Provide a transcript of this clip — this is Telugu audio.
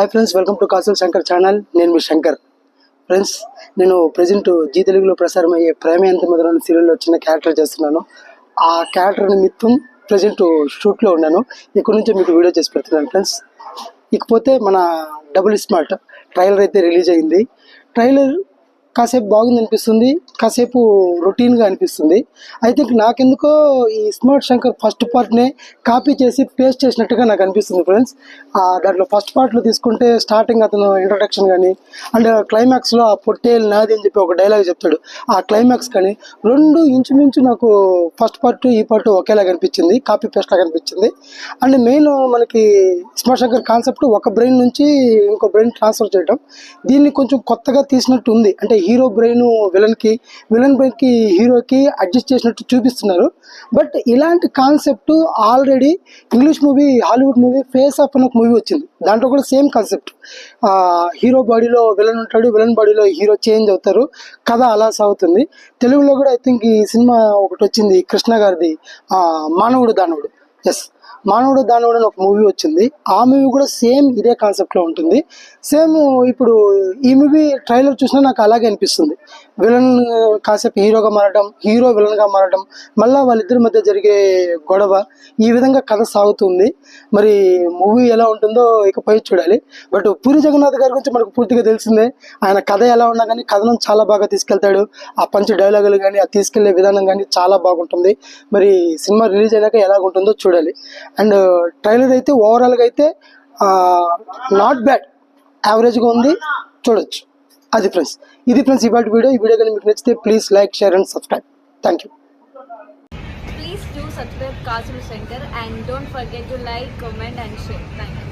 హాయ్ ఫ్రెండ్స్ వెల్కమ్ టు కాసుల్ శంకర్ ఛానల్ నేను మీ శంకర్. ఫ్రెండ్స్ నేను ప్రజెంట్ జీ తెలుగులో ప్రసారం అయ్యే ప్రేమ ఎంత మొదలైన సీరియల్లో చిన్న క్యారెక్టర్ చేస్తున్నాను. ఆ క్యారెక్టర్ నిమిత్తం ప్రజెంట్ షూట్లో ఉన్నాను. ఇక్కడ నుంచి మీకు వీడియో చేసి పెడుతున్నాను ఫ్రెండ్స్ ఇకపోతే మన డబుల్ స్మార్ట్ ట్రైలర్ అయితే రిలీజ్ అయింది. ట్రైలర్ కాసేపు బాగుంది అనిపిస్తుంది కాసేపు రొటీన్గా అనిపిస్తుంది. అయితే నాకెందుకో ఈ స్మార్ట్ శంకర్ ఫస్ట్ పార్ట్నే కాపీ చేసి పేస్ట్ చేసినట్టుగా నాకు అనిపిస్తుంది ఫ్రెండ్స్. దాంట్లో ఫస్ట్ పార్ట్లో తీసుకుంటే స్టార్టింగ్ అతను ఇంట్రడక్షన్ కానీ అండ్ క్లైమాక్స్లో ఆ పొట్టేలు నాది అని చెప్పి ఒక డైలాగ్ చెప్తాడు. ఆ క్లైమాక్స్ కానీ రెండు ఇంచుమించు నాకు ఫస్ట్ పార్ట్ ఈ పార్ట్ ఒకేలాగా అనిపించింది కాపీ పేస్ట్ లాగా అనిపించింది. అండ్ మెయిన్ మనకి స్మార్ట్ శంకర్ కాన్సెప్ట్ ఒక బ్రెయిన్ నుంచి ఇంకో బ్రెయిన్ ట్రాన్స్ఫర్ చేయడం దీన్ని కొంచెం కొత్తగా తీసినట్టు ఉంది. అంటే హీరో బ్రెయిన్ విలన్కి విలన్ బ్రెయిన్కి హీరోకి అడ్జస్ట్ చేసినట్టు చూపిస్తున్నారు. బట్ ఇలాంటి concept already English movie Hollywood movie face off అని ఒక మూవీ వచ్చింది. దాంట్లో కూడా సేమ్ కాన్సెప్ట్ హీరో బాడీలో విలన్ ఉంటాడు విలన్ బాడీలో హీరో చేంజ్ అవుతారు. కథ అలా సాగుతుంది. తెలుగులో కూడా ఐ థింక్ ఈ సినిమా ఒకటి వచ్చింది కృష్ణ గారిది. మానవుడు దానవుడు. ఎస్ మానవుడు దానవుడు అని ఒక మూవీ వచ్చింది. ఆ మూవీ కూడా సేమ్ ఇదే కాన్సెప్ట్లో ఉంటుంది. సేమ్ ఇప్పుడు ఈ మూవీ ట్రైలర్ చూసినా నాకు అలాగే అనిపిస్తుంది. విలన్ కాసేపు హీరోగా మారడం హీరో విలన్గా మారడం మళ్ళీ వాళ్ళిద్దరి మధ్య జరిగే గొడవ ఈ విధంగా కథ సాగుతుంది. మరి మూవీ ఎలా ఉంటుందో ఇకపై చూడాలి. బట్ పూరి జగన్నాథ్ గారి గురించి మనకు పూర్తిగా తెలిసిందే. ఆయన కథ ఎలా ఉన్నా కానీ కథనం చాలా బాగా తీసుకెళ్తాడు. ఆ పంచ డైలాగులు కానీ ఆ తీసుకెళ్ళే విధానం కానీ చాలా బాగుంటుంది. మరి సినిమా రిలీజ్ అయినాక ఎలాగుంటుందో చూడాలి. అండ్ ట్రైలర్ అయితే ఓవరాల్గా అయితే నాట్ బ్యాడ్ యావరేజ్గా ఉంది. చూడొచ్చు. అది ఫ్రెండ్స్. ఇది ఫ్రెండ్స్ ఇవాటి వీడియో. ఈ వీడియో కానీ మీకు నచ్చితే please like share and subscribe thank you Please do subscribe Kasul Center and don't forget to like, comment and share. Thank you.